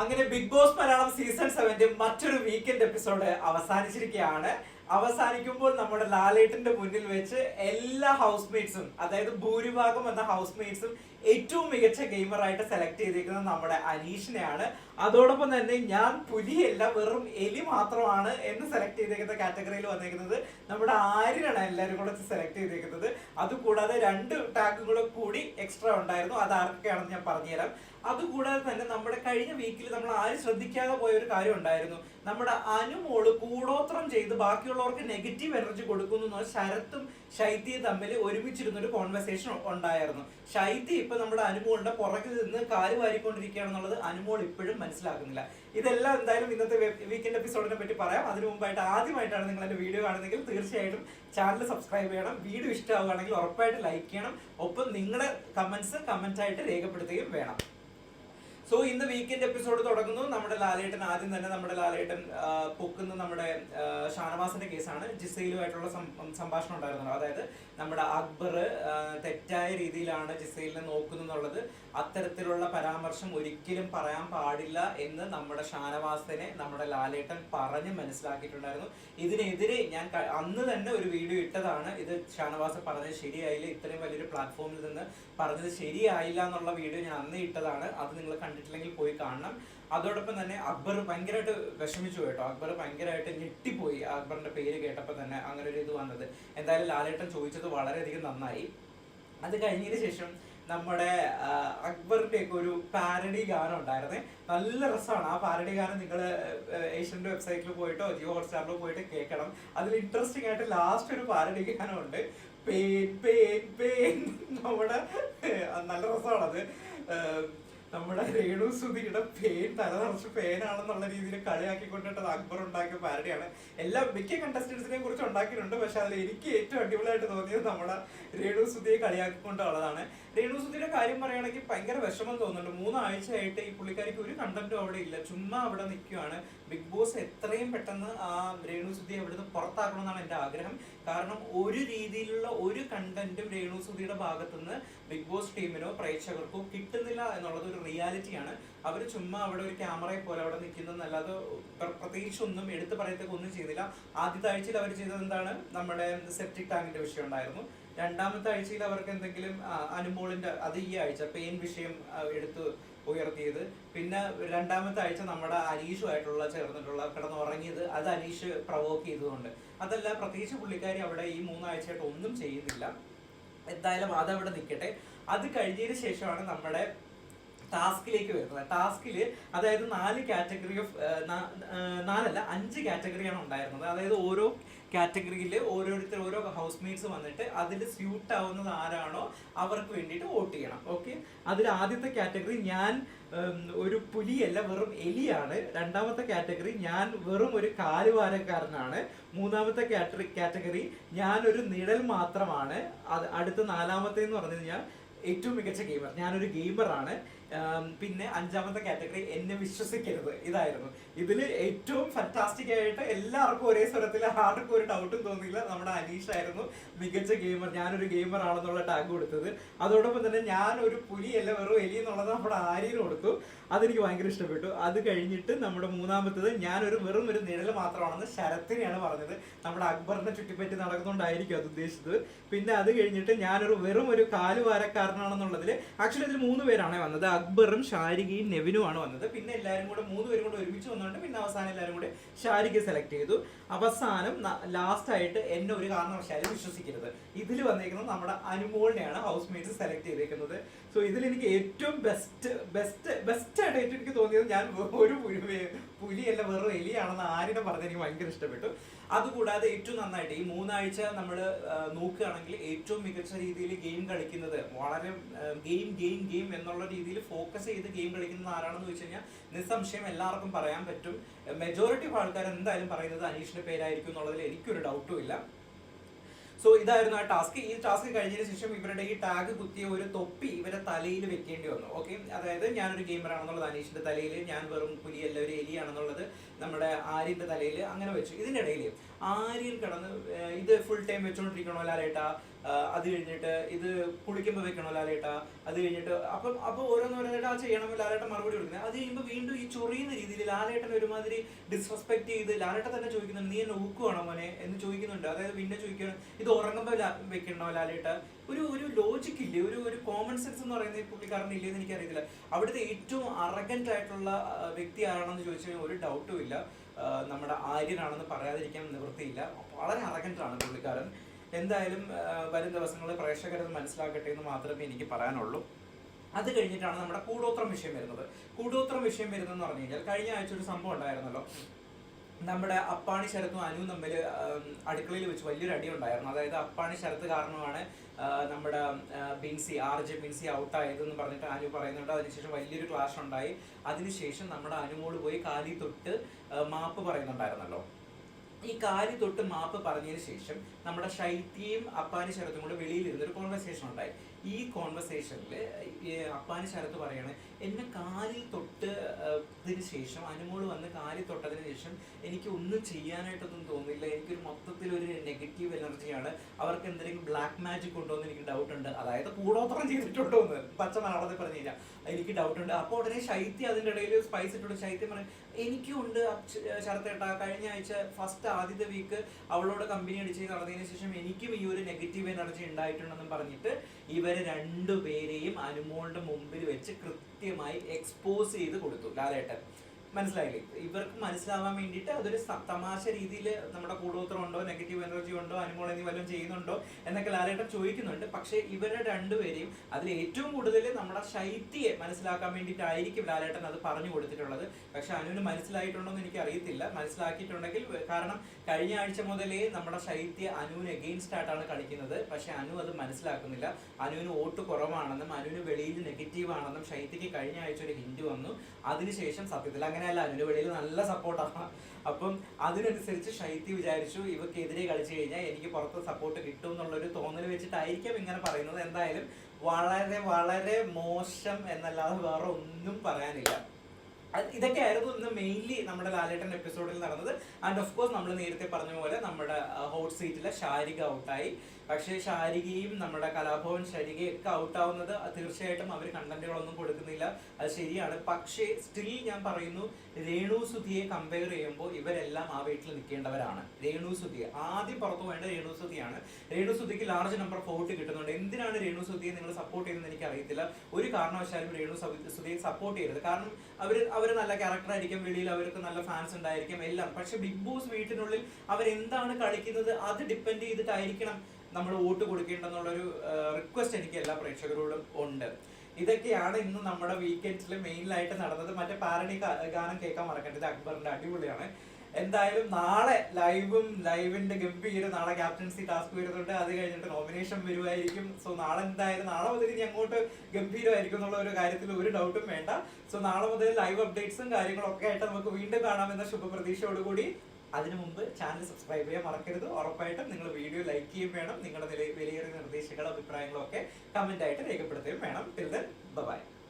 അങ്ങനെ big boss Malayalam season സെവന്റെ മറ്റൊരു വീക്കെൻഡ് എപ്പിസോഡ് അവസാനിച്ചിരിക്കുകയാണ്. അവസാനിക്കുമ്പോൾ നമ്മുടെ ലാലേട്ടിന്റെ മുന്നിൽ വെച്ച് എല്ലാ ഹൗസ് മേറ്റ്സും അതായത് ഭൂരിഭാഗം എന്ന ഹൗസ് മേറ്റ്സും ഏറ്റവും മികച്ച ഗെയിമറായിട്ട് സെലക്ട് ചെയ്തിരിക്കുന്നത് നമ്മുടെ അനീഷിനെയാണ്. അതോടൊപ്പം തന്നെ ഞാൻ പുലിയല്ല വെറും എലി മാത്രമാണ് എന്ന് സെലക്ട് ചെയ്തിരിക്കുന്ന കാറ്റഗറിയിൽ വന്നിരിക്കുന്നത് നമ്മുടെ ആര്യനാണ് എല്ലാവരും കൂടെ സെലക്ട് ചെയ്തിരിക്കുന്നത്. അതുകൂടാതെ രണ്ട് ടാഗുകളും കൂടി എക്സ്ട്രാ ഉണ്ടായിരുന്നു. അത് ആർക്കൊക്കെയാണെന്ന് ഞാൻ പറഞ്ഞുതരാം. അതുകൂടാതെ തന്നെ നമ്മുടെ കഴിഞ്ഞ വീക്കിൽ നമ്മൾ ആരും ശ്രദ്ധിക്കാതെ പോയ ഒരു കാര്യം ഉണ്ടായിരുന്നു. നമ്മുടെ അനുമോൾ കൂടോത്രം ചെയ്ത് ബാക്കിയുള്ളവർക്ക് നെഗറ്റീവ് എനർജി കൊടുക്കുന്നു ശരത്തും ശൈത്യയും തമ്മിൽ ഒരുമിച്ചിരുന്ന ഒരു കോൺവെർസേഷൻ ഉണ്ടായിരുന്നു. ശൈത്യ ഇപ്പൊ നമ്മുടെ അനുമോളിന്റെ പുറകിൽ നിന്ന് കാൽ വാരിക്കൊണ്ടിരിക്കുകയാണെന്നുള്ളത് അനുമോൾ ഇപ്പോഴും മനസ്സിലാക്കുന്നില്ല. ഇതെല്ലാം എന്തായാലും ഇന്നത്തെ വീക്കെൻഡ് എപ്പിസോഡിനെ പറ്റി പറയാം. അതിനു മുമ്പായിട്ട് ആദ്യമായിട്ടാണ് നിങ്ങൾ എന്റെ വീഡിയോ കാണുന്നതെങ്കിൽ തീർച്ചയായിട്ടും ചാനൽ സബ്സ്ക്രൈബ് ചെയ്യണം. വീഡിയോ ഇഷ്ടമാവുകയാണെങ്കിൽ ഉറപ്പായിട്ട് ലൈക്ക് ചെയ്യണം. ഒപ്പം നിങ്ങളുടെ കമന്റ്സ് കമന്റ് ആയിട്ട് രേഖപ്പെടുത്തുകയും വേണം. സോ ഇന്ന് വീക്കെൻഡ് എപ്പിസോഡ് തുടങ്ങുന്നു. നമ്മുടെ ലാലേട്ടൻ ആദ്യം തന്നെ നമ്മുടെ ലാലേട്ടൻ പൊക്കുന്ന നമ്മുടെ ഷാനവാസിന്റെ കേസാണ്. ജിസയിലുമായിട്ടുള്ള സംഭാഷണം ഉണ്ടായിരുന്നു. അതായത് നമ്മുടെ അക്ബർ തെറ്റായ രീതിയിലാണ് ജിസയിലിനെ നോക്കുന്നുള്ളത് അത്തരത്തിലുള്ള പരാമർശം ഒരിക്കലും പറയാൻ പാടില്ല എന്ന് നമ്മുടെ ഷാനവാസിനെ നമ്മുടെ ലാലേട്ടൻ പറഞ്ഞ് മനസ്സിലാക്കിയിട്ടുണ്ടായിരുന്നു. ഇതിനെതിരെ ഞാൻ അന്ന് തന്നെ ഒരു വീഡിയോ ഇട്ടതാണ്. ഇത് ഷാനവാസ് പറഞ്ഞത് ശരിയായില്ല. ഇത്രയും വലിയൊരു പ്ലാറ്റ്ഫോമിൽ നിന്ന് പറഞ്ഞത് ശരിയായില്ല എന്നുള്ള വീഡിയോ ഞാൻ അന്ന് ഇട്ടതാണ്. അത് നിങ്ങൾ കണ്ടിട്ടില്ലെങ്കിൽ പോയി കാണണം. അതോടൊപ്പം തന്നെ അക്ബർ ഭയങ്കരമായിട്ട് വിഷമിച്ചു കേട്ടോ. അക്ബർ ഭയങ്കരമായിട്ട് ഞെട്ടിപ്പോയി. അക്ബറിന്റെ പേര് കേട്ടപ്പോൾ തന്നെ അങ്ങനെ ഒരു ഇത് വന്നത്. എന്തായാലും ലാലേട്ടൻ ചോദിച്ചത് വളരെയധികം നന്നായി. അത് കഴിഞ്ഞതിന് ശേഷം നമ്മുടെ അക്ബറിന്റെ ഒക്കെ ഒരു പാരഡി ഗാനം ഉണ്ടായിരുന്നേ. നല്ല രസമാണ്. ആ പാരഡി ഗാനം നിങ്ങൾ ഏഷ്യന്റെ വെബ്സൈറ്റിൽ പോയിട്ടോ ജിയോ ഹോട്ട്സ്റ്റാറിലോ പോയിട്ട് കേൾക്കണം. അതിൽ ഇൻട്രസ്റ്റിംഗ് ആയിട്ട് ലാസ്റ്റ് ഒരു പാരഡി ഗാനം ഉണ്ട് പേൻ പേൻ പേൻ നമ്മുടെ നല്ല രസമാണത്. നമ്മുടെ രേണു സുധിയുടെ പേൻ തല നിറച്ച് പേനാണെന്നുള്ള രീതിയിൽ കളിയാക്കിക്കൊണ്ടിട്ടത് അക്ബർ ഉണ്ടാക്കിയ പാരഡിയാണ്. എല്ലാ മിക്ക കണ്ടസ്റ്റൻസിനെ കുറിച്ച് ഉണ്ടാക്കിയിട്ടുണ്ട്. പക്ഷെ അതിൽ എനിക്ക് ഏറ്റവും അടിപൊളിയായിട്ട് തോന്നിയത് നമ്മുടെ രേണു സുധിയെ കളിയാക്കിക്കൊണ്ടുള്ളതാണ്. രേണു സുധിയുടെ കാര്യം പറയുകയാണെങ്കിൽ ഭയങ്കര വിഷമം തോന്നുന്നുണ്ട്. മൂന്നാഴ്ചയായിട്ട് ഈ പുള്ളിക്കാരിക്ക് ഒരു കണ്ടന്റും അവിടെ ഇല്ല. ചുമ്മാ അവിടെ നിൽക്കുകയാണ് ബിഗ് ബോസ് എത്രയും പെട്ടെന്ന് ആ രേണു സുധിയെ അവിടുന്ന് പുറത്താക്കണമെന്നാണ് എന്റെ ആഗ്രഹം. കാരണം ഒരു രീതിയിലുള്ള ഒരു കണ്ടന്റും രേണു സുധിയുടെ ഭാഗത്തുനിന്ന് ബിഗ് ബോസ് ടീമിനോ പ്രേക്ഷകർക്കോ കിട്ടുന്നില്ല എന്നുള്ളത് ഒരു റിയാലിറ്റിയാണ്. അവർ ചുമ്മാ അവിടെ ഒരു ക്യാമറയെ പോലെ അവിടെ നിൽക്കുന്നതല്ലാതെ പ്ര- പ്രത്യേകിച്ച് ഒന്നും എടുത്തു പറയത്തേക്ക് ഒന്നും ചെയ്തില്ല. ആദ്യത്തെ ആഴ്ചയിൽ അവർ ചെയ്തത് എന്താണ്? നമ്മുടെ സെപ്റ്റിക് ടാങ്കിന്റെ വിഷയം ഉണ്ടായിരുന്നു. രണ്ടാമത്തെ ആഴ്ചയിൽ അവർക്ക് എന്തെങ്കിലും അനുമോളിന്റെ അത് ഈ ആഴ്ച പെയിൻ വിഷയം എടുത്ത് ഉയർത്തിയത്. പിന്നെ രണ്ടാമത്തെ ആഴ്ച നമ്മുടെ അനീഷുമായിട്ടുള്ള ചേർന്നിട്ടുള്ള കിടന്നുറങ്ങിയത് അത് അനീഷ് പ്രവോക്ക് ചെയ്തതുകൊണ്ട്. അതല്ല പ്രത്യേകിച്ച് പുള്ളിക്കാരി അവിടെ ഈ മൂന്നാഴ്ചയായിട്ട് ഒന്നും ചെയ്യുന്നില്ല. എന്തായാലും അതവിടെ നിൽക്കട്ടെ. അത് കഴിഞ്ഞതിന് ശേഷമാണ് നമ്മുടെ ടാസ്കിലേക്ക് വരുന്നത്. ടാസ്കിൽ അതായത് നാല് കാറ്റഗറി ഓഫ് നാലല്ല അഞ്ച് കാറ്റഗറിയാണ് ഉണ്ടായിരുന്നത്. അതായത് ഓരോ കാറ്റഗറിയിൽ ഓരോരുത്തർ ഓരോ ഹൗസ് മേറ്റ്സ് വന്നിട്ട് അതിൽ സ്യൂട്ട് ആവുന്നത് ആരാണോ അവർക്ക് വേണ്ടിയിട്ട് വോട്ട് ചെയ്യണം. ഓക്കെ? അതിൽ ആദ്യത്തെ കാറ്റഗറി ഞാൻ ഒരു പുലിയല്ല വെറും എലിയാണ്. രണ്ടാമത്തെ കാറ്റഗറി ഞാൻ വെറും ഒരു കാലുവാരക്കാരനാണ്. മൂന്നാമത്തെ കാറ്റഗറി ഞാൻ ഒരു നിഴൽ മാത്രമാണ്. അത് അടുത്ത നാലാമത്തെ എന്ന് പറഞ്ഞു കഴിഞ്ഞാൽ ഏറ്റവും മികച്ച ഗെയിമർ ഞാനൊരു ഗെയിമറാണ് പിന്നെ അഞ്ചാമത്തെ കാറ്റഗറി എന്നെ വിശ്വസിക്കരുത്. ഇതായിരുന്നു. ഇതിൽ ഏറ്റവും ഫന്റാസ്റ്റിക് ആയിട്ട് എല്ലാവർക്കും ഒരേ സ്വരത്തിൽ ആർക്കും ഒരു ഡൗട്ടും തോന്നിയില്ല. നമ്മുടെ അനീഷ് ആയിരുന്നു മികച്ച ഗെയിമർ ഞാനൊരു ഗെയിമർ ആണെന്നുള്ള ടാഗ് കൊടുത്തത്. അതോടൊപ്പം തന്നെ ഞാൻ ഒരു പുലിയല്ല വെറും എലി എന്നുള്ളത് നമ്മുടെ ആര്യന് കൊടുത്തു. അതെനിക്ക് ഭയങ്കര ഇഷ്ടപ്പെട്ടു. അത് കഴിഞ്ഞിട്ട് നമ്മുടെ മൂന്നാമത്തത് ഞാനൊരു വെറും ഒരു നിഴൽ മാത്രമാണെന്ന് ശരത്തിനെയാണ് പറഞ്ഞത്. നമ്മുടെ അക്ബറിനെ ചുറ്റിപ്പറ്റി നടക്കുന്നുണ്ടായിരിക്കും അത് ഉദ്ദേശിച്ചത്. പിന്നെ അത് കഴിഞ്ഞിട്ട് ഞാനൊരു വെറും ഒരു കാലുവാരക്കാരനാണെന്നുള്ളതിൽ ആക്ച്വലി ഇതിൽ മൂന്ന് പേരാണ് വന്നത്. അക്ബറും ഷാരികയും നെവിനുമാണ് വന്നത്. പിന്നെ എല്ലാവരും കൂടെ മൂന്ന് പേരും കൂടെ ഒരുമിച്ച് വന്നുകൊണ്ട് പിന്നെ അവസാനം എല്ലാവരും കൂടെ ഷാരിക സെലക്ട് ചെയ്തു. അവസാനം ലാസ്റ്റ് ആയിട്ട് എന്നെ ഒരു കാരണവശാലും വിശ്വസിക്കരുത്. ഇതിൽ വന്നിരിക്കുന്നത് നമ്മുടെ അനുമോളിനെയാണ് ഹൗസ് മേറ്റ്സ് സെലക്ട് ചെയ്തേക്കുന്നത്. സോ ഇതിൽ എനിക്ക് ഏറ്റവും ബെസ്റ്റ് ബെസ്റ്റ് ബെസ്റ്റ് ആയിട്ട് എനിക്ക് തോന്നിയത് ഞാൻ ഒരു പുലി- പുലിയല്ല വെറും എലിയാണെന്ന് ആരുടെ പറഞ്ഞത് എനിക്ക് ഭയങ്കര ഇഷ്ടപ്പെട്ടു. അതുകൂടാതെ ഏറ്റവും നന്നായിട്ട് ഈ മൂന്നാഴ്ച നമ്മൾ നോക്കുകയാണെങ്കിൽ ഏറ്റവും മികച്ച രീതിയിൽ ഗെയിം കളിക്കുന്നത് വളരെ ഗെയിം ഗെയിം ഗെയിം എന്നുള്ള രീതിയിൽ ഫോക്കസ് ചെയ്ത് ഗെയിം കളിക്കുന്നത് ആരാണെന്ന് ചോദിച്ചു കഴിഞ്ഞാൽ നിസ്സംശയം എല്ലാവർക്കും പറയാൻ പറ്റും. മെജോറിറ്റി ഓഫ് ആൾക്കാർ എന്തായാലും പറയുന്നത് അനീഷിന്റെ പേരായിരിക്കും എന്നുള്ളതിൽ എനിക്കൊരു ഡൗട്ടും ഇല്ല. സോ ഇതായിരുന്നു ആ ടാസ്ക് ഈ ടാസ്ക് കഴിഞ്ഞതിന് ശേഷം ഇവരുടെ ഈ ടാഗ് കുത്തിയ ഒരു തൊപ്പി ഇവരെ തലയിൽ വെക്കേണ്ടി വന്നു. ഓക്കെ അതായത് ഞാനൊരു ഗെയിമർ ആണെന്നുള്ളത് അനീഷിന്റെ തലയിൽ ഞാൻ വെറും പുലിയല്ല ഒരു എലിയാണെന്നുള്ളത് നമ്മുടെ ആര്യന്റെ തലയിൽ അങ്ങനെ വെച്ചു. ഇതിനിടയിൽ ഇടയിൽ കടന്ന് ഇത് ഫുൾ ടൈം വെച്ചോണ്ടിരിക്കണോ ലാലേട്ടാ? ആ, അത് കഴിഞ്ഞിട്ട് ഇത് കുളിക്കുമ്പോൾ വെക്കണോ ലാലേട്ട? അത് കഴിഞ്ഞിട്ട് അപ്പം അപ്പോൾ ഓരോന്നോരോന്നായിട്ട് ആ ചെയ്യണമെങ്കിൽ ലാലേട്ടൻ മറുപടി കൊടുക്കുന്നത് അത് കഴിയുമ്പോൾ വീണ്ടും ഈ ചൊറിയുന്ന രീതിയിൽ ലാലേട്ടൻ ഒരുമാതിരി ഡിസ്റെസ്പെക്ട് ചെയ്ത് ലാലേട്ട തന്നെ ചോദിക്കുന്നുണ്ട് നീ എന്നെ ഊക്കുവാണോ മോനെ? എന്ന് ചോദിക്കുന്നുണ്ട്. അതായത് പിന്നെ ചോദിക്കണം ഇത് ഉറങ്ങുമ്പോൾ വെക്കണോ ലാലേട്ട? ഒരു ഒരു ലോജിക് ഇല്ലേ? ഒരു ഒരു കോമൺ സെൻസ് എന്ന് പറയുന്നത് പുള്ളിക്കാരൻ ഇല്ലേ എന്ന് എനിക്കറിയത്തില്ല. അവിടുത്തെ ഏറ്റവും അറഗന്റ് ആയിട്ടുള്ള വ്യക്തി ആരാണെന്ന് ചോദിച്ചു കഴിഞ്ഞാൽ ഒരു ഡൗട്ടും ഇല്ല. നമ്മുടെ ആര്യനാണെന്ന് പറയാതിരിക്കാൻ നിവൃത്തിയില്ല. വളരെ അറഗന്റ് ആണ് പുള്ളിക്കാരൻ. എന്തായാലും വരും ദിവസങ്ങളിൽ പ്രേക്ഷകരത് മനസ്സിലാക്കട്ടെ എന്ന് മാത്രമേ എനിക്ക് പറയാനുള്ളൂ. അത് കഴിഞ്ഞിട്ടാണ് നമ്മുടെ കൂടോത്രം വിഷയം വരുന്നത്. കൂടോത്രം വിഷയം വരുന്നതെന്ന് പറഞ്ഞു കഴിഞ്ഞാൽ കഴിഞ്ഞ ആഴ്ച ഒരു സംഭവം ഉണ്ടായിരുന്നല്ലോ. നമ്മുടെ അപ്പാണി ശരത്തും അനുവും തമ്മിൽ അടുക്കളയിൽ വെച്ച് വലിയൊരു അടി ഉണ്ടായിരുന്നു. അതായത് അപ്പാണി ശരത്ത് കാരണമാണ് നമ്മുടെ ബിൻസി ആർ ജെ ബിൻസി ഔട്ടായതെന്ന് പറഞ്ഞിട്ട് അനു പറയുന്നുണ്ട്. അതിനുശേഷം വലിയൊരു ക്ലാഷ് ഉണ്ടായി. അതിനുശേഷം നമ്മുടെ അനുമോൾ പോയി കാലി തൊട്ട് മാപ്പ് പറയുന്നുണ്ടായിരുന്നല്ലോ. ഈ കാലി തൊട്ട് മാപ്പ് പറഞ്ഞതിന് ശേഷം നമ്മുടെ ശൈത്യയും അപ്പാനി ശരത്തും കൂടെ വെളിയിൽ ഇരുന്നൊരു കോൺവെർസേഷൻ ഉണ്ടായി. ഈ കോൺവെർസേഷനിൽ അപ്പാനി ശരത്ത് പറയാണ് എന്നെ കാലിൽ തൊട്ട് ഇതിന് ശേഷം അനുമോൾ വന്ന് കാലിൽ തൊട്ടതിന് ശേഷം എനിക്ക് ഒന്നും ചെയ്യാനായിട്ടൊന്നും തോന്നില്ല എനിക്കൊരു ഒരു നെഗറ്റീവ് എനർജിയാണ് അവർക്ക് എന്തെങ്കിലും ബ്ലാക്ക് മാജിക് ഉണ്ടോ എന്ന് എനിക്ക് ഡൗട്ട് ഉണ്ട്. അതായത് കൂടോത്രം ചെയ്തിട്ടുണ്ടോ എന്ന്. പച്ച മലയാളത്തിൽ പറഞ്ഞു കഴിഞ്ഞാൽ എനിക്ക് ഡൗട്ട് ഉണ്ട്. അപ്പോൾ ഉടനെ ശൈത്യം അതിന്റെ ഇടയിൽ സ്പൈസ് ഇട്ടുണ്ട് ശൈത്യം പറയും എനിക്കും ഉണ്ട് ശരത്തേട്ടാ. കഴിഞ്ഞ ആഴ്ച ഫസ്റ്റ് ആദ്യത്തെ വീക്ക് അവളോട് കമ്പനി അടിച്ച് നടന്നതിന് ശേഷം എനിക്കും ഈ ഒരു നെഗറ്റീവ് എനർജി ഉണ്ടായിട്ടുണ്ടെന്നും പറഞ്ഞിട്ട് ഇവരെ രണ്ടുപേരെയും അനുമോളുടെ മുമ്പിൽ വെച്ച് കൃത്യമായി എക്സ്പോസ് ചെയ്ത് കൊടുത്തു. ലാലേട്ടൻ. മനസ്സിലായില്ലേ? ഇവർക്ക് മനസ്സിലാവാൻ വേണ്ടിയിട്ട് അതൊരു തമാശ രീതിയിൽ നമ്മുടെ കൂടോത്രം ഉണ്ടോ നെഗറ്റീവ് എനർജി ഉണ്ടോ അനുമോൾ എന്നീ വല്ലതും ചെയ്യുന്നുണ്ടോ എന്നൊക്കെ ലാലേട്ടൻ ചോദിക്കുന്നുണ്ട്. പക്ഷേ ഇവരെ രണ്ടുപേരെയും അതിൽ ഏറ്റവും കൂടുതൽ നമ്മുടെ ശൈത്യയെ മനസ്സിലാക്കാൻ വേണ്ടിയിട്ടായിരിക്കും ലാലേട്ടൻ അത് പറഞ്ഞു കൊടുത്തിട്ടുള്ളത്. പക്ഷെ അനുവിന് മനസ്സിലായിട്ടുണ്ടോ എന്ന് എനിക്ക് അറിയത്തില്ല മനസ്സിലാക്കിയിട്ടുണ്ടെങ്കിൽ കാരണം കഴിഞ്ഞ ആഴ്ച മുതലേ നമ്മുടെ ശൈത്യ അനുവിന് എഗെയിൻസ്റ്റ് ആയിട്ടാണ് കളിക്കുന്നത്. പക്ഷെ അനു അത് മനസ്സിലാക്കുന്നില്ല. അനുവിന് വോട്ട് കുറവാണെന്നും അനുവിന് വെളിയിൽ നെഗറ്റീവ് ആണെന്നും ശൈത്യക്ക് കഴിഞ്ഞ ആഴ്ച ഒരു ഹിന്റ് വന്നു. അതിനുശേഷം സത്യത്തിൽ അങ്ങനെയല്ല അനുവിന് വെളിയിൽ നല്ല സപ്പോർട്ടാണ് അപ്പം അതിനനുസരിച്ച് ശൈത്യ വിചാരിച്ചു ഇവക്കെതിരെ കളിച്ചു കഴിഞ്ഞാൽ എനിക്ക് പുറത്ത് സപ്പോർട്ട് കിട്ടും എന്നുള്ളൊരു തോന്നൽ വെച്ചിട്ടായിരിക്കും ഇങ്ങനെ പറയുന്നത്. എന്തായാലും വളരെ വളരെ മോശം എന്നല്ലാതെ വേറെ ഒന്നും പറയാനില്ല. ഇതൊക്കെയായിരുന്നു ഇന്ന് മെയിൻലി നമ്മുടെ ലാലേട്ടൻ എപ്പിസോഡിൽ നടന്നത്. ആൻഡ് ഓഫ് കോഴ്സ് നമ്മൾ നേരത്തെ പറഞ്ഞ പോലെ നമ്മുടെ ഹോട്ട് സീറ്റിലെ ശാരിക ഔട്ടായി പക്ഷേ ശാരികയും നമ്മുടെ കലാഭവൻ ശാരികയും ഒക്കെ ഔട്ടാവുന്നത് തീർച്ചയായിട്ടും അവർ കണ്ടന്റുകളൊന്നും കൊടുക്കുന്നില്ല. അത് ശരിയാണ്. പക്ഷേ സ്റ്റിൽ ഞാൻ പറയുന്നു രേണു സുധിയെ കമ്പയർ ചെയ്യുമ്പോൾ ഇവരെല്ലാം ആ വീട്ടിൽ നിൽക്കേണ്ടവരാണ്. രേണു സുധിയെ ആദ്യം പുറത്തു വേണ്ട രേണു സുധിയാണ്. രേണു സുധിക്ക് ലാർജ് നമ്പർ ഓഫ് വോട്ട് കിട്ടുന്നുണ്ട്. എന്തിനാണ് രേണു സുധിയെ നിങ്ങൾ സപ്പോർട്ട് ചെയ്യുന്നത് എനിക്ക് അറിയത്തില്ല ഒരു കാരണവശാലും രേണു സുധിയെ സപ്പോർട്ട് ചെയ്യരുത്. കാരണം അവർ അവർ നല്ല ക്യാരക്ടർ ആയിരിക്കും വെളിയിൽ അവർക്ക് നല്ല ഫാൻസ് ഉണ്ടായിരിക്കും എല്ലാം. പക്ഷെ ബിഗ് ബോസ് വീട്ടിനുള്ളിൽ അവർ എന്താണ് കളിക്കുന്നത് അത് ഡിപ്പെൻഡ് ചെയ്തിട്ടായിരിക്കണം നമ്മൾ വോട്ട് കൊടുക്കേണ്ടെന്നുള്ളൊരു റിക്വസ്റ്റ് എനിക്ക് എല്ലാ പ്രേക്ഷകരോടും ഉണ്ട്. ഇതൊക്കെയാണ് ഇന്ന് നമ്മുടെ വീക്കെൻഡ്സിൽ മെയിനിലായിട്ട് നടന്നത്. മറ്റേ പാരഡി ഗാനം കേൾക്കാൻ മറക്കണ്ട ഇത് അക്ബറിന്റെ അടിപൊളിയാണ്. എന്തായാലും നാളെ ലൈവും ലൈവിന്റെ ഗംഭീര നാളെ ക്യാപ്റ്റൻസി ടാസ്ക് വരുന്നുണ്ട്. അത് കഴിഞ്ഞിട്ട് നോമിനേഷൻ വരുമായിരിക്കും സോ നാളെ എന്തായാലും നാളെ മുതൽ ഇനി അങ്ങോട്ട് ഗംഭീരമായിരിക്കും എന്നുള്ള ഒരു കാര്യത്തിൽ ഒരു ഡൗട്ടും വേണ്ട. സോ നാളെ മുതൽ ലൈവ് അപ്ഡേറ്റ്സും കാര്യങ്ങളൊക്കെ ആയിട്ട് നമുക്ക് വീണ്ടും കാണാമെന്ന ശുഭപ്രതീക്ഷയോടുകൂടി. അതിനു മുമ്പ് ചാനൽ സബ്സ്ക്രൈബ് ചെയ്യാൻ മറക്കരുത്. ഉറപ്പായിട്ടും നിങ്ങൾ വീഡിയോ ലൈക്ക് ചെയ്യും വേണം. നിങ്ങളുടെ വിലയേറിയ നിർദ്ദേശങ്ങളും അഭിപ്രായങ്ങളും ഒക്കെ കമന്റ് ആയിട്ട് രേഖപ്പെടുത്തുകയും വേണം. Till by